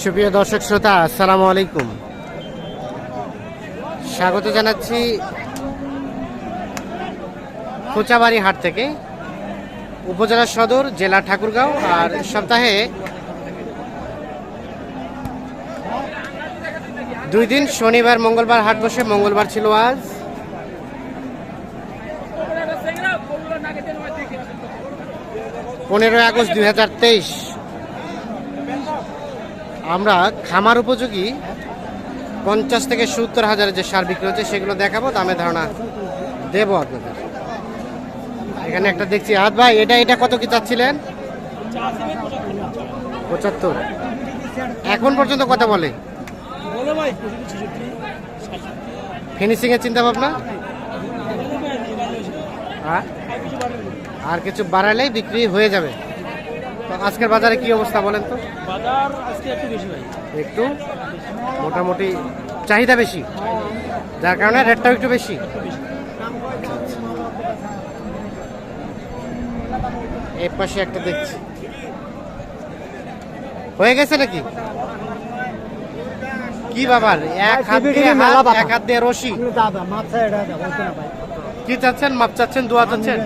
সুপ্রিয় দর্শক শ্রোতা, আসসালামু আলাইকুম। স্বাগত জানাচ্ছি কোচাবাড়ি হাট থেকে, উপজেলা সদর, জেলা ঠাকুরগাঁও, আর সপ্তাহে দুই দিন, শনিবার, মঙ্গলবার হাট বসে, মঙ্গলবার ছিল আজ। পনেরোই আগস্ট দুই হাজার তেইশ। আমরা খামার উপযোগী পঞ্চাশ থেকে সত্তর হাজারের যে সার বিক্রি হচ্ছে সেগুলো দেখাবো দামে ধারণা দেবো আপনাদের। এখানে একটা দেখছি হাত ভাই, এটা এটা কত কি চাচ্ছিলেন? পঁচাত্তর। এখন পর্যন্ত কথা বলে। ফিনিশিং এর চিন্তা ভাবনা? আর- কিছু বাড়ালেই বিক্রি হয়ে যাবে। আজকের বাজারে কি অবস্থা বলেন তো? বাজার আজকে একটু বেশি ভাই। একটু? মোটামুটি চাহিদা বেশি? যার কারণে রেটটাও একটু বেশি? এই পাশে একটা দেখছি। হয়ে গেছে নাকি? কি বাবার এক হাত দিয়ে এক হাত দিয়ে রশি। কি চাচ্ছেন? মাপ চাচ্ছেন? দোয়া চাচ্ছেন?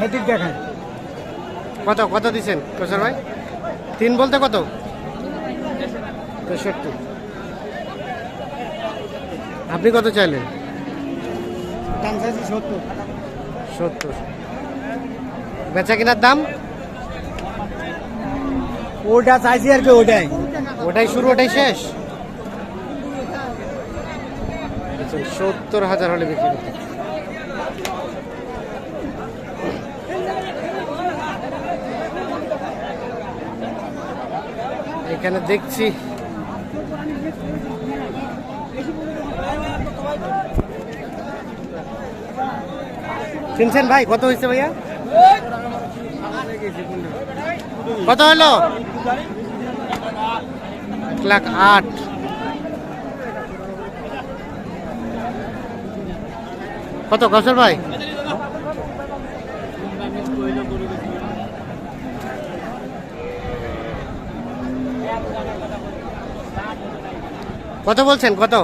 দেখেন কত কত দিছেন কোসার ভাই? তিন বলতে কত? তেষট্টি। আপনি কত চাইলেন? দাম চাইছি সত্তর। সত্তর। বেচা কেনার দাম? ওটা চাইছি আর কি ওটাই। ওটাই শুরু ওটাই শেষ? আচ্ছা, সত্তর হাজার হলে বিক্রি করতে। এখানে দেখছি। চিনছেন ভাই, কত হয়েছে ভাইয়া? কত হলো? এক লাখ আট। কত কসর ভাই? কত বলছেন কত?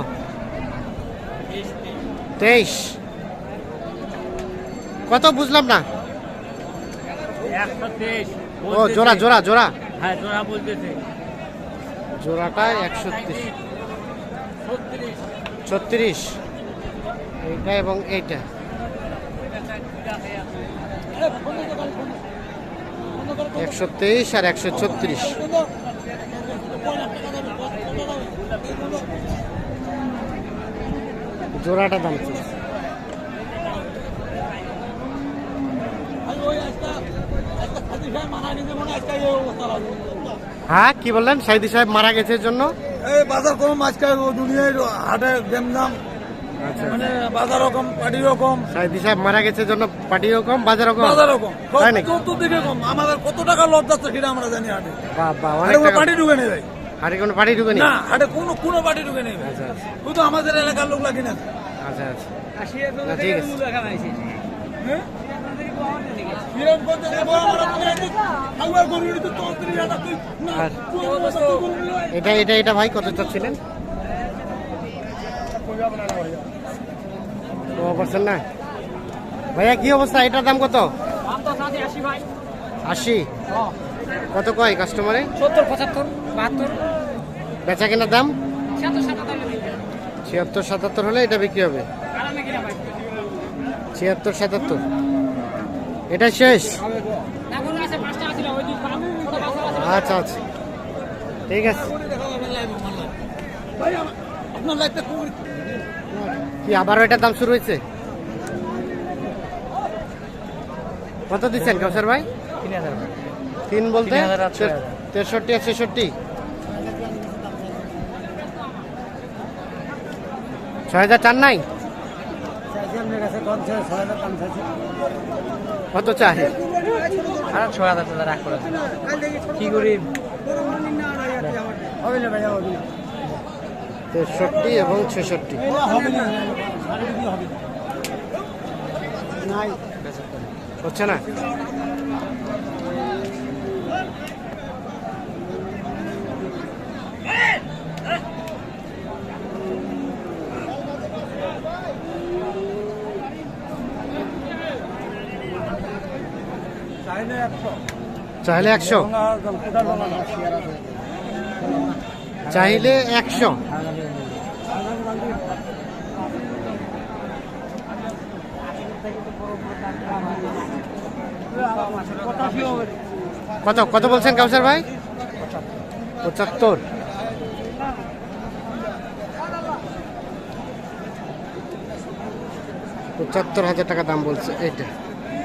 তেইশ। কত বুঝলাম না। একশো তেইশ ও জোড়া জোড়া জোড়া। হ্যাঁ জোড়া বলতেছে। জোড়াটা একশো ছত্রিশ। এইটা এবং এইটা। একশো তেইশ আর একশো ছত্রিশ। জোড়াটা দাম চলছে হ্যাঁ কি বললেন? সাইদি সাহেব মারা গেছে জন্য? এই বাজার কম আজকাল দুনিয়ায় হাটে দাম দাম মানে বাজার রকম পাটি রকম সাইদি সাহেব মারা গেছে জন্য বাজার রকম তাই নাকি? চতুর্দিকে কম। আমাদের কত টাকা লস যাচ্ছে সেটা আমরা জানি হাটে। বাবা অনেক পাটি ঢুকে হাটে কোনো পাটি ঢুকে নি হাটে কোনো কোনো পাটি ঢুকে নেই। ভাই আচ্ছা। আচ্ছা শুধু আমাদের এলাকার লোক লাগি না। আচ্ছা আচ্ছা। ঠিক আছে। হ্যাঁ? এটা এটা এটা ভাই কত চাচ্ছিলেন? পারছেন না? ভাইয়া কি অবস্থা? এটার দাম কত? আশি কত কয় কাস্টমারে সত্তর পঁচাত্তর বাহাত্তর। বেচা কেনার দাম? ছিয়াত্তর সাতাত্তর হলে এটা বিক্রি হবে? ছিয়াত্তর সাতাত্তর। এটা শেষ? এখন আছে পাঁচটা আছিল ওই দিন ছোট বাচ্চা আছে। আচ্ছা আচ্ছা। ঠিক আছে। কি আবারও এটার দাম শুরু হয়েছে? কত দিচ্ছেন কাউসার ভাই? তিন হাজার। তিন বলতে। তেষট্টি আর ছেষট্টি। ছয় হাজার চার নাই? কত চাই? আর ছয় হাজার টাকা রাখ করে কি করি? তেষট্টি এবং ছেষট্টি। হচ্ছে না? চাইলে একশো। চাইলে একশো। চাইলে একশো। কত কত বলছেন কাউসার ভাই? পঁচাত্তর। পঁচাত্তর হাজার টাকা দাম বলছে, এইটা।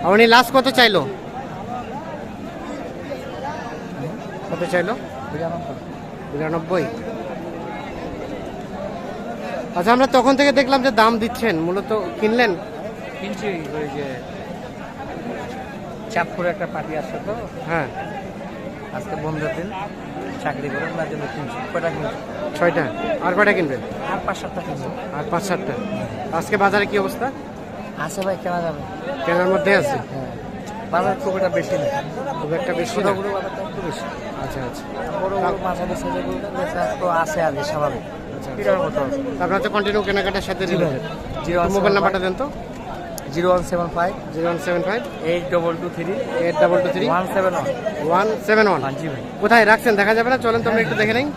আপনি লাস্ট কত চাইলো? কত চাইলো? বিরানব্বই। আচ্ছা আমরা তখন থেকে দেখলাম যে দাম দিচ্ছেন, মূলত কিনলেন? কিনছি চাঁদপুরে একটা পার্টি আসছে তো? হ্যাঁ। আজকে বন্ধের দিন। চাকরি করে ওনার জন্য কিনছি। কয়টা কিনছি? ছয়টা। আর কয়টা কিনবেন আর পাঁচ সাতটা কিনছি। আর পাঁচ সাতটা। আজকে বাজারে কি অবস্থা? আছে ভাই কেনা যাবে। কেনার মধ্যে আছে? হ্যাঁ। বাজার খুব একটা বেশি নেই। খুব একটা বেশি না। বাজারটা একটু বেশি। আচ্ছা আচ্ছা। বড় বড় সাইজের গরুটা বেচা তো আছে কি স্বাভাবিক। আচ্ছা এটার আপনার তো কন্টিনিউ কেনাকাটার সাথে ওয়ান মোবাইল নাম্বারটা দেন তো। Zero one seven five. Zero one seven five. Eight double two three. Eight double two three. One seven one. One seven one. জি ভাই কোথায় রাখছেন? দেখা যাবে না? চলেন তো আমরা একটু দেখে নিই।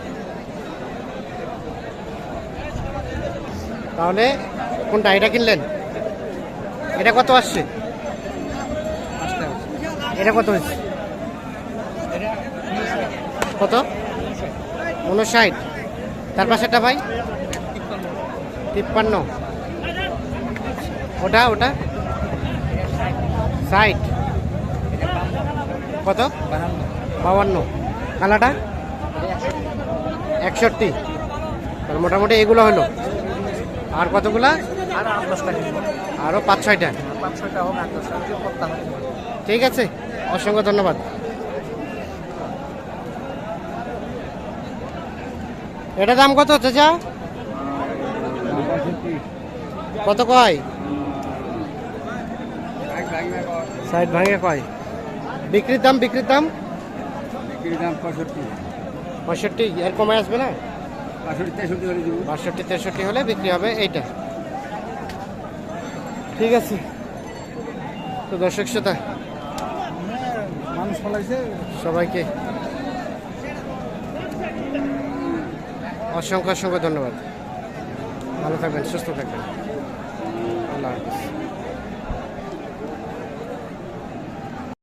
তাহলে কোনটা? এটা কিনলেন? এটা কত আসছে? এটা কত হয়েছে? কত? উনষাট তার পাশেরটা ভাই? তিপ্পান্ন। ওটা ওটা? ষাট। কত? বাউান্ন। কালাটা একষট্টি। মোটামুটি এগুলো হলো। আর কতগুলা? আরও পাঁচ ছয়টা। পাঁচ ছয়টা হোক আট করতে হবে। ঠিক আছে। অসংখ্য ধন্যবাদ। এটা দাম কত চাচা কত কয়? সাইড ভাঙে কয়? বিক্রির দাম বিক্রির দাম? বিক্রির দাম পঁয়ষট্টি। পঁয়ষট্টি এর কমে আসবে না? পঁয়ষট্টি তেষট্টি দিব। বাষট্টি তেষট্টি হলে বিক্রি হবে এইটা। ঠিক আছে। তো দর্শক শ্রোতা মানুষ ফলাইছে। সবাইকে অসংখ্য অসংখ্য ধন্যবাদ। ভালো থাকবেন সুস্থ থাকবেন। আল্লাহ হাফিজ।